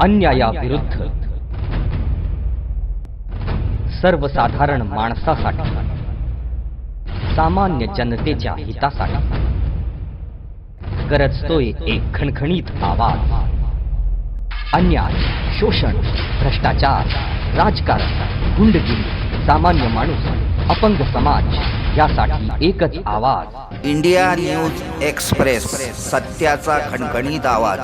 अन्यायाविरुद्ध. सर्वसाधारण माणसासाठी सामान्य जनतेच्या हितासाठी. गरजतोय एक खणखणीत आवाज. अन्याय शोषण भ्रष्टाचार राजकारण गुंडगिरी सामान्य माणूस अपंग समाज यासाठी एकच आवाज. इंडिया न्यूज एक्सप्रेस सत्याचा खणखणीत आवाज.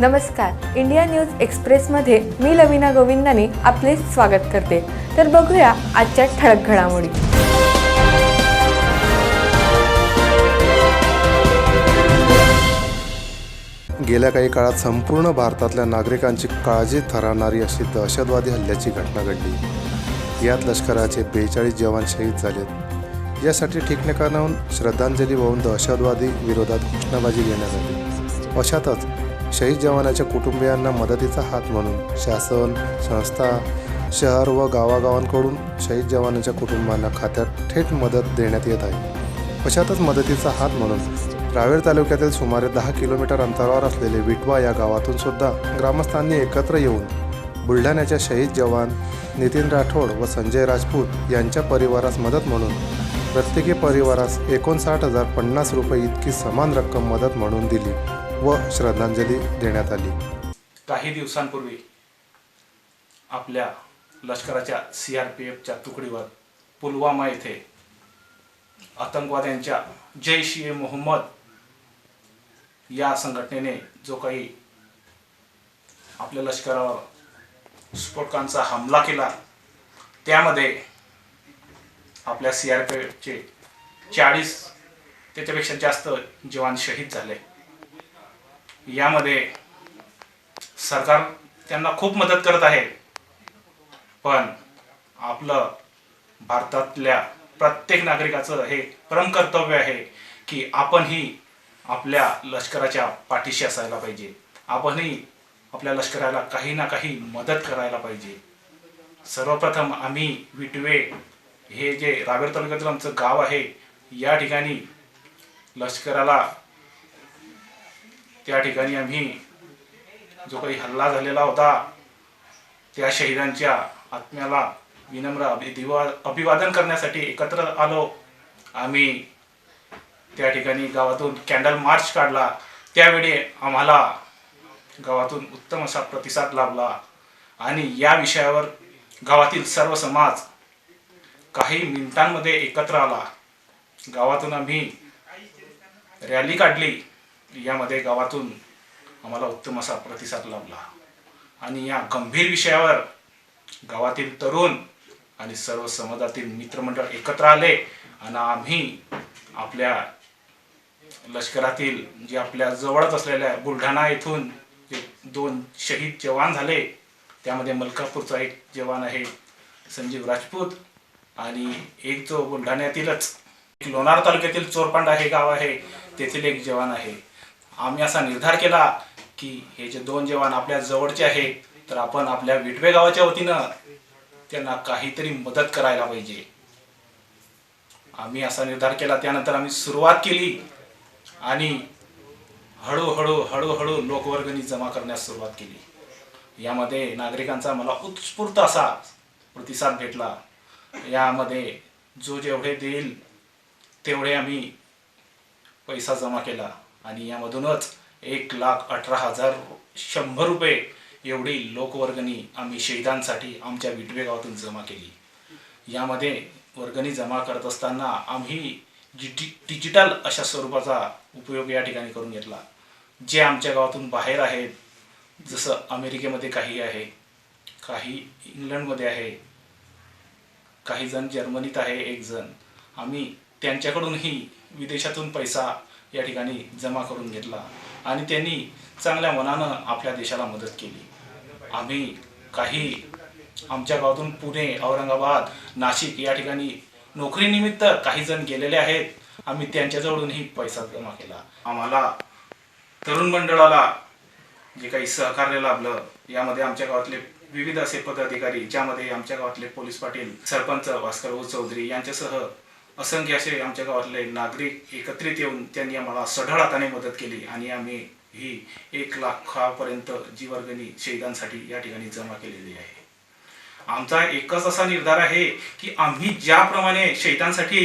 नमस्कार. इंडिया न्यूज एक्सप्रेसमध्ये मी लवीना गोविंदाने आपले स्वागत करते. तर बघूया आजच्या ठळक घडामोडी. गेल्या काही काळात संपूर्ण भारतातल्या नागरिकांची काळजी ठरवणारी अशी दहशतवादी हल्ल्याची घटना घडली. यात लष्कराचे बेचाळीस जवान शहीद झालेत. यासाठी ठिकठिकाणाहून श्रद्धांजली वाहून दहशतवादी विरोधात घोषणाबाजी घेण्यात आली. अशातच शहीद जवानाच्या कुटुंबियांना मदतीचा हात म्हणून शासन संस्था शहर व गावागावांकडून शहीद जवानाच्या कुटुंबांना खात्यात थेट मदत देण्यात येत आहे. अशातच मदतीचा हात म्हणून रावेर तालुक्यातील सुमारे दहा किलोमीटर अंतरावर असलेले विटवा या गावातून सुद्धा ग्रामस्थांनी एकत्र येऊन बुलढाण्याच्या शहीद जवान नितीन राठोड व संजय राजपूत यांच्या परिवारास मदत म्हणून प्रत्येकी परिवारास एकोणसाठ हजार पन्नास रुपये इतकी समान रक्कम मदत म्हणून दिली. व श्रद्धांजली देण्यात आली. काही दिवसांपूर्वी आपल्या लष्कराच्या सी आर पी एफच्या तुकडीवर पुलवामा येथे आतंकवाद्यांच्या जैश ए मोहम्मद या संघटनेने जो काही आपल्या लष्करावर स्फोटकांचा हमला केला त्यामध्ये आपल्या सी आर पी एफचे चाळीस त्याच्यापेक्षा जास्त जवान शहीद झाले. यामध्ये सरकार त्यांना खूप मदत करत आहे. पण आपलं भारतातल्या प्रत्येक नागरिकाचं हे परम कर्तव्य आहे की आपणही आपल्या लष्कराच्या पाठीशी असायला पाहिजे. आपणही आपल्या लष्कराला काही ना काही मदत करायला पाहिजे. सर्वप्रथम आम्ही विटवे हे जे रावेर तालुक्यातील आमचं गाव आहे या ठिकाणी लष्कराला त्या ठिकाणी आम्ही जो काही हल्ला झालेला होता त्या शहीदांच्या आत्म्याला विनम्र अभिदिवा अभिवादन करण्यासाठी एकत्र आलो. आम्ही त्या ठिकाणी गावातून कॅन्डल मार्च काढला. त्यावेळी आम्हाला गावातून उत्तम असा प्रतिसाद लाभला. आणि या विषयावर गावातील सर्व समाज काही मिनिटांमध्ये एकत्र आला. गावातून आम्ही रॅली काढली. यामध्ये गावातून आम्हाला उत्तम असा प्रतिसाद लाभला. आणि या गंभीर विषयावर गावातील तरुण आणि सर्व समाजातील मित्रमंडळ एकत्र आले आणि आम्ही आपल्या लष्करातील जे आपल्या जवळच असलेल्या बुलढाणा येथून जे दोन शहीद जवान झाले त्यामध्ये मलकापूरचा एक जवान आहे संजीव राजपूत आणि एक जो बुलढाण्यातीलच एक लोणार तालुक्यातील चोरपांडा हे गाव आहे तेथील एक जवान आहे. आम्ही असा निर्धार केला की हे जे दोन जवान आपल्या जवळचे आहे तर आपण आपल्या विटवे गावाच्या वतीनं त्यांना काहीतरी मदत करायला पाहिजे. आम्ही असा निर्धार केला. त्यानंतर आम्ही सुरुवात केली आणि हळूहळू हळूहळू लोकवर्गणी जमा करण्यास सुरुवात केली. यामध्ये नागरिकांचा मला उत्स्फूर्त असा प्रतिसाद भेटला. यामध्ये जो जेवढे देईल तेवढे आम्ही पैसा जमा केला. आणि यामधूनच एक लाख अठरा हजार शंभर रुपये एवढी लोकवर्गणी आम्ही शहीदांसाठी आमच्या विटवे गावातून जमा केली. यामध्ये वर्गणी जमा करत असताना आम्ही डिजि डिजिटल अशा स्वरूपाचा उपयोग या ठिकाणी करून घेतला. जे आमच्या गावातून बाहेर आहेत जसं अमेरिकेमध्ये काही आहे काही इंग्लंडमध्ये आहे काही जण जर्मनीत आहे एक जण आम्ही त्यांच्याकडूनही विदेशातून पैसा या ठिकाणी जमा करून घेतला. आणि त्यांनी चांगल्या मनानं आपल्या देशाला मदत केली. आम्ही काही आमच्या गावातून पुणे औरंगाबाद नाशिक या ठिकाणी नोकरीनिमित्त काही जण गेलेले आहेत. आम्ही त्यांच्याजवळूनही पैसा जमा केला. आम्हाला तरुण मंडळाला जे काही सहकार्य लाभलं यामध्ये आमच्या गावातले विविध असे पदाधिकारी ज्यामध्ये आमच्या गावातले पोलीस पाटील सरपंच भास्कर चौधरी यांच्यासह असंख्य असे आमच्या गावातले नागरिक एकत्रित येऊन त्यांनी आम्हाला सढळ हाताने मदत केली आणि आम्ही ही एक लाखापर्यंत जी वर्गणी शहीदांसाठी या ठिकाणी जमा केलेली आहे. आमचा एकच असा निर्धार आहे की आम्ही ज्याप्रमाणे शहीदांसाठी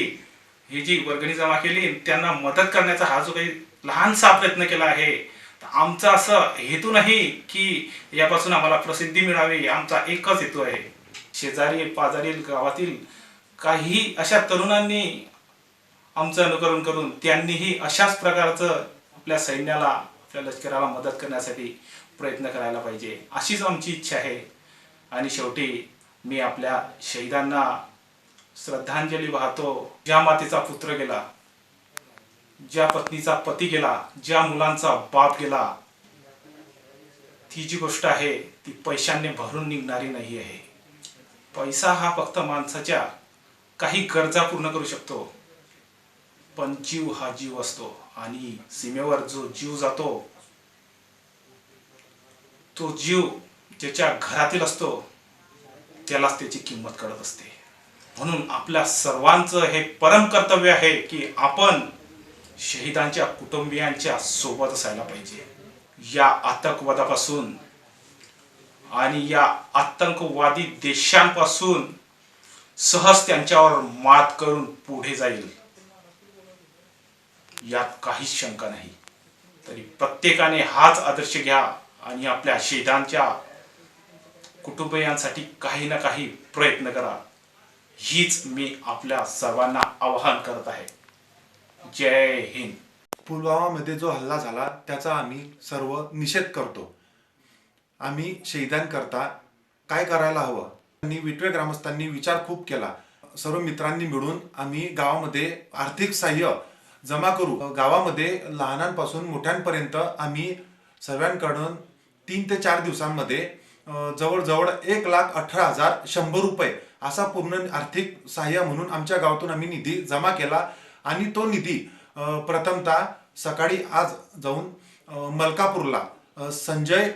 ही जी वर्गणी जमा केली त्यांना मदत करण्याचा हा जो काही लहानसा प्रयत्न केला आहे आमचा असं हेतू नाही की यापासून आम्हाला प्रसिद्धी मिळावी आमचा एकच हेतू आहे. शेजारी पाजारील गावातील काही अशा तरुणांनी आमचं अनुकरण करून त्यांनीही अशाच प्रकारचं आपल्या सैन्याला आपल्या लष्कराला मदत करण्यासाठी प्रयत्न करायला पाहिजे अशीच आमची इच्छा आहे. आणि शेवटी मी आपल्या शहीदांना श्रद्धांजली वाहतो. ज्या मातेचा पुत्र गेला ज्या पत्नीचा पती गेला ज्या मुलांचा बाप गेला ती जी गोष्ट आहे ती पैशाने भरून निघणारी नाही आहे. पैसा हा फक्त माणसाच्या काही गरजा पूर्ण करू शकतो. पण जीव हा जीव असतो आणि सीमेवर जो जीव जातो तो जीव ज्याच्या घरातील असतो त्यालाच त्याची किंमत कळत असते. म्हणून आपल्या सर्वांचं हे परम कर्तव्य आहे की आपण शहीदांच्या कुटुंबियांच्या सोबत असायला पाहिजे. या आतंकवादापासून आणि या आतंकवादी देशांपासून सहज त्यांच्यावर मात करून पुढे जाईल. यात काहीच शंका नाही. तरी प्रत्येकाने हाच आदर्श घ्या आणि आपल्या शहीदांच्या कुटुंबियांसाठी काही ना काही प्रयत्न करा. हीच मी आपल्या सर्वांना आवाहन करत आहे. जय हिंद. पुलवामामध्ये जो हल्ला झाला त्याचा आम्ही सर्व निषेध करतो. आम्ही शहीदांकरता काय करायला हवं? विटवे ग्रामस्थांनी विचार खूप केला. सर्व मित्रांनी मिळून आम्ही गावामध्ये आर्थिक सहाय्य जमा करू. गावामध्ये लहानांपासून मोठ्यांपर्यंत आम्ही सर्वांकडून तीन ते चार दिवसांमध्ये जवळजवळ एक लाख अठरा हजार शंभर रुपये असा पूर्ण आर्थिक सहाय्य म्हणून आमच्या गावातून आम्ही निधी जमा केला. आणि तो निधी प्रथमतः सकाळी आज जाऊन मलकापूरला संजय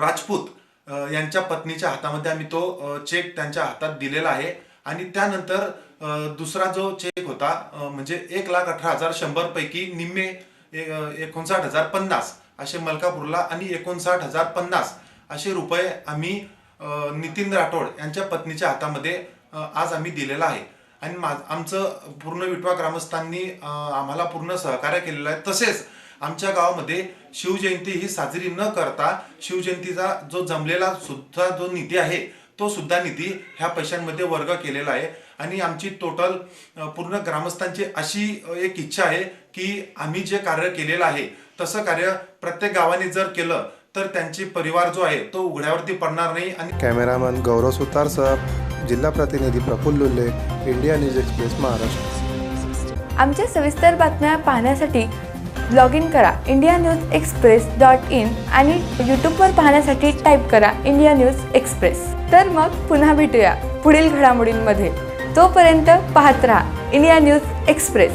राजपूत यांच्या पत्नीच्या हातामध्ये आम्ही तो चेक त्यांच्या हातात दिलेला आहे. आणि त्यानंतर दुसरा जो चेक होता म्हणजे एक लाख अठरा हजार शंभर पैकी निम्मे एकोणसाठ हजार पन्नास असे मलकापूरला आणि एकोणसाठ हजार पन्नास असे रुपये आम्ही नितीन राठोड यांच्या पत्नीच्या हातामध्ये आज आम्ही दिलेला आहे. आणि मा आमचं पूर्ण विटवा ग्रामस्थांनी आम्हाला पूर्ण सहकार्य केलेलं आहे. तसेच आमच्या गावामध्ये शिवजयंती ही साजरी न करता शिवजयंतीचा जो जमलेला सुद्धा जो निधी आहे तो सुद्धा निधी ह्या पैशांमध्ये वर्ग केलेला आहे. आणि आमची टोटल पूर्ण ग्रामस्थांची अशी एक इच्छा आहे की आम्ही जे कार्य केलेलं आहे तसं कार्य प्रत्येक गावाने जर केलं तर त्यांचे परिवार जो आहे तो उघड्यावरती पडणार नाही आणि कॅमेरामन गौरव सुतारसह जिल्हा प्रतिनिधी Praful Lulle India News Express Maharashtra. आमच्या सविस्तर बातम्या पाहण्यासाठी लॉग इन करा. India News Express dot in आणि यूट्यूबवर पाहण्यासाठी टाईप करा इंडिया न्यूज एक्सप्रेस. तर मग पुन्हा भेटूया पुढील घडामोडींमध्ये. तोपर्यंत पाहत राहा इंडिया न्यूज एक्सप्रेस.